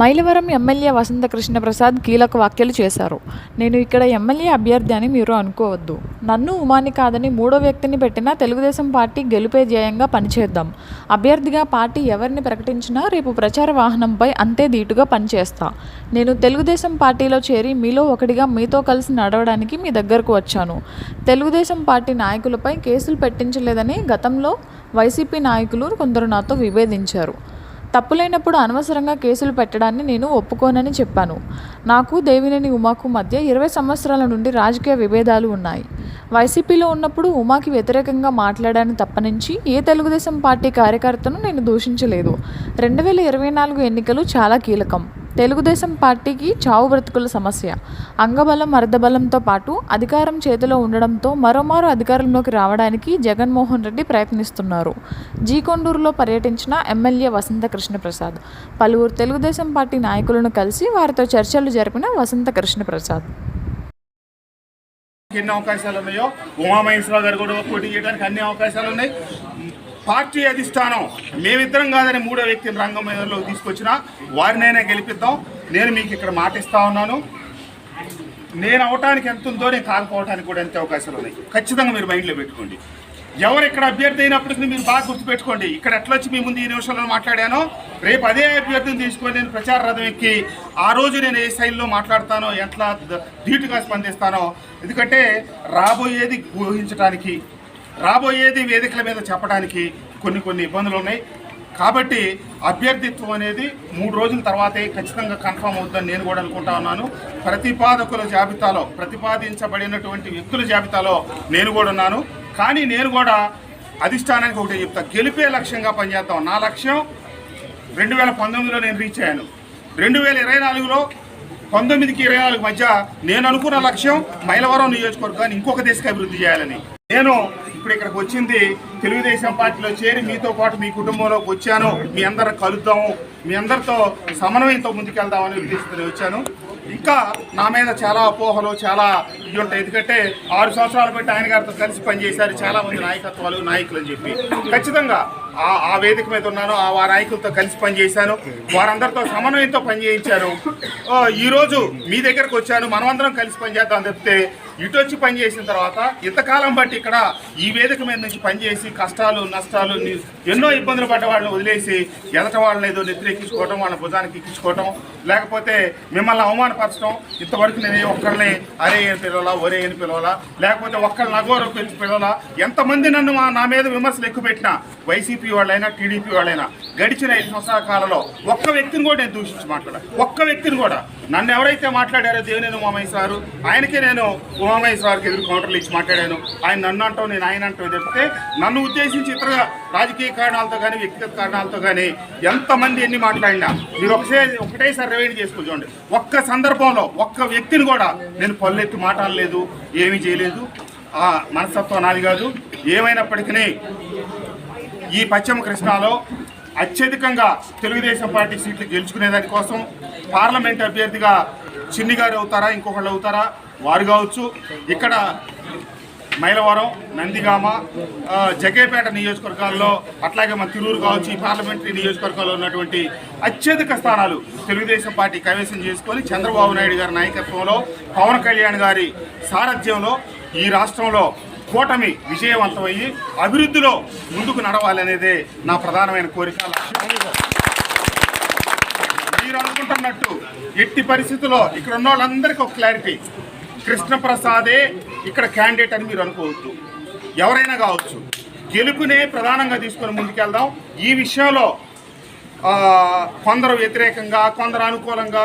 Mylavaram MLA వసంత కృష్ణప్రసాద్ కీలక వ్యాఖ్యలు చేశారు. నేను ఇక్కడ ఎమ్మెల్యే అభ్యర్థి అని మీరు అనుకోవద్దు. నన్ను ఉమాని కాదని మూడో వ్యక్తిని పెట్టినా తెలుగుదేశం పార్టీ గెలుపే ధ్యేయంగా పనిచేద్దాం. అభ్యర్థిగా పార్టీ ఎవరిని ప్రకటించినా రేపు ప్రచార వాహనంపై అంతే ధీటుగా పనిచేస్తా. నేను తెలుగుదేశం పార్టీలో చేరి మీలో ఒకటిగా మీతో కలిసి నడవడానికి మీ దగ్గరకు వచ్చాను. తెలుగుదేశం పార్టీ నాయకులపై కేసులు పెట్టించలేదని గతంలో వైసీపీ నాయకులు కొందరు నాతో విభేదించారు. తప్పులైనప్పుడు అనవసరంగా కేసులు పెట్టడాన్ని నేను ఒప్పుకోనని చెప్పాను. నాకు దేవినేని ఉమాకు మధ్య ఇరవై సంవత్సరాల నుండి రాజకీయ విభేదాలు ఉన్నాయి. వైసీపీలో ఉన్నప్పుడు ఉమాకి వ్యతిరేకంగా మాట్లాడాను తప్పనించి ఏ తెలుగుదేశం పార్టీ కార్యకర్తను నేను దూషించలేదు. రెండు వేల ఇరవై నాలుగు ఎన్నికలు చాలా కీలకం. తెలుగుదేశం పార్టీకి చావు బ్రతుకుల సమస్య. అంగబలం అర్ధబలంతో పాటు అధికారం చేతిలో ఉండడంతో మరోమారు అధికారంలోకి రావడానికి జగన్మోహన్ రెడ్డి ప్రయత్నిస్తున్నారు. జీకొండూరులో పర్యటించిన ఎమ్మెల్యే వసంత కృష్ణప్రసాద్ పలువురు తెలుగుదేశం పార్టీ నాయకులను కలిసి వారితో చర్చలు జరిపిన వసంత కృష్ణప్రసాద్ ఎన్ని అవకాశాలు ఉన్నాయో? ఉమామహేశ్వరరావు గారు కూడా పోటీ చేయడానికి అన్ని అవకాశాలు ఉన్నాయి. పార్టీ అధిష్టానం మేమిద్దరం కాదని మూడో వ్యక్తిని రంగం మీదలో తీసుకొచ్చిన వారినైనా గెలిపిద్దాం. నేను మీకు ఇక్కడ మాట ఇస్తా ఉన్నాను. నేను అవటానికి ఎంత ఉందో నేను కాకపోవడానికి కూడా ఎంత అవకాశాలు ఉన్నాయి. ఖచ్చితంగా మీరు మైండ్లో పెట్టుకోండి. ఎవరు ఇక్కడ అభ్యర్థి అయినప్పటికీ మీరు బాగా గుర్తుపెట్టుకోండి. ఇక్కడ ఎట్లా వచ్చి మీ ముందు ఈ నిమిషంలో మాట్లాడానో రేపు అదే అభ్యర్థిని తీసుకొని నేను ప్రచార రథం ఎక్కి ఆ రోజు నేను ఏ శైలిలో మాట్లాడతానో ఎట్లా ధీటుగా స్పందిస్తానో ఎందుకంటే రాబోయేది ఊహించడానికి రాబోయేది వేదికల మీద చెప్పడానికి కొన్ని కొన్ని ఇబ్బందులు ఉన్నాయి. కాబట్టి అభ్యర్థిత్వం అనేది మూడు రోజుల తర్వాతే ఖచ్చితంగా కన్ఫర్మ్ అవుతుందని నేను కూడా అనుకుంటా ఉన్నాను. ప్రతిపాదకుల జాబితాలో ప్రతిపాదించబడినటువంటి వ్యక్తుల జాబితాలో నేను కూడా ఉన్నాను. కానీ నేను కూడా అధిష్టానానికి ఒకటి చెప్తా. గెలిపే లక్ష్యంగా పనిచేద్దాం. నా లక్ష్యం రెండు వేల పంతొమ్మిదిలో నేను రీచ్ అయ్యాను. రెండు వేల ఇరవై నాలుగులో పంతొమ్మిదికి ఇరవై నాలుగు మధ్య నేను అనుకున్న లక్ష్యం మైలవరం నియోజకవర్గాన్ని ఇంకొక దేశకు అభివృద్ధి చేయాలని. నేను ఇప్పుడు ఇక్కడికి వచ్చింది తెలుగుదేశం పార్టీలో చేరి మీతో పాటు మీ కుటుంబంలోకి వచ్చాను. మీ అందరం కలుద్దాము. మీ అందరితో సమన్వయంతో ముందుకెళ్దామని ఉద్దేశంతో వచ్చాను. ఇంకా నా మీద చాలా అపోహలు చాలా ఇది ఉంటాయి. ఎందుకంటే ఆరు సంవత్సరాలు బట్టి ఆయన గారితో కలిసి పనిచేశారు. చాలా మంది నాయకత్వాలు నాయకులు అని చెప్పి. ఖచ్చితంగా ఆ ఆ వేదిక మీద ఉన్నాను. ఆ వారి నాయకులతో కలిసి పనిచేశాను. వారందరితో సమన్వయంతో పనిచేయించారు ఈరోజు మీ దగ్గరకు వచ్చాను. మనమందరం కలిసి పనిచేద్దాం చెప్తే ఇటు వచ్చి పనిచేసిన తర్వాత ఇంతకాలం బట్టి ఇక్కడ ఈ వేదిక మీద నుంచి పనిచేసి కష్టాలు నష్టాలు ఎన్నో ఇబ్బందులు పడ్డ వాళ్ళని వదిలేసి ఎదట వాళ్ళని ఏదో నెత్తిరెక్కించుకోవటం వాళ్ళ భుజానికి ఎక్కించుకోవటం లేకపోతే మిమ్మల్ని అవమానపరచడం ఇంతవరకు నేను ఒక్కరిని అరే అని పిలవాలా ఒరే అని పిలవాలా లేకపోతే ఒక్కరిని నగోర పిలిచి పిలవాలా? ఎంతమంది నన్ను మా- నా మీద విమర్శలు ఎక్కువ పెట్టినా? వైసీపీ వాళ్ళైనా టీడీపీ వాళ్ళైనా. గడిచిన ఐదు సంవత్సరాల కాలంలో ఒక్క వ్యక్తిని కూడా నేను దూషించి మాట్లాడా ఒక్క వ్యక్తిని కూడా. నన్ను ఎవరైతే మాట్లాడారో దేవినేని ఉమామేశ్వరు ఆయనకే నేను ఉమామేశ్వరికి ఎదురు కౌంటర్లు ఇచ్చి మాట్లాడాను. ఆయన నన్ను అంటాం నేను ఆయన అంటాం చెప్తే నన్ను ఉద్దేశించి ఇతర రాజకీయ కారణాలతో కానీ వ్యక్తిగత కారణాలతో కానీ ఎంతమంది ఎన్ని మాట్లాడినా మీరు ఒకసే ఒకటేసారి రివైండ్ చేసుకుని చూడండి. ఒక్క సందర్భంలో ఒక్క వ్యక్తిని కూడా నేను పల్లెత్తి మాట్లాడలేదు ఏమీ చేయలేదు. ఆ మనస్తత్వం నాది కాదు. ఏమైనప్పటికీ ఈ పశ్చిమ కృష్ణాలో అత్యధికంగా తెలుగుదేశం పార్టీ సీట్లు గెలుచుకునే దానికోసం పార్లమెంట్ అభ్యర్థిగా చిన్ని గారు అవుతారా ఇంకొకళ్ళు అవుతారా? వారు కావచ్చు. ఇక్కడ మైలవరం నందిగామ జగేపేట నియోజకవర్గాల్లో అట్లాగే మన తిరూరు కావచ్చు ఈ పార్లమెంటరీ నియోజకవర్గాల్లో ఉన్నటువంటి అత్యధిక స్థానాలు తెలుగుదేశం పార్టీ కైవసం చేసుకొని చంద్రబాబు నాయుడు గారి నాయకత్వంలో పవన్ కళ్యాణ్ గారి సారథ్యంలో ఈ రాష్ట్రంలో కూటమి విజయవంతమయ్యి అభివృద్ధిలో ముందుకు నడవాలనేదే నా ప్రధానమైన కోరిక. మీరు అనుకుంటున్నట్టు ఎట్టి పరిస్థితుల్లో ఇక్కడ ఉన్న వాళ్ళందరికీ ఒక క్లారిటీ కృష్ణప్రసాదే ఇక్కడ క్యాండిడేట్ అని మీరు అనుకోవద్దు. ఎవరైనా కావచ్చు. గెలుపునే ప్రధానంగా తీసుకొని ముందుకెళ్దాం. ఈ విషయంలో కొందరు వ్యతిరేకంగా కొందరు అనుకూలంగా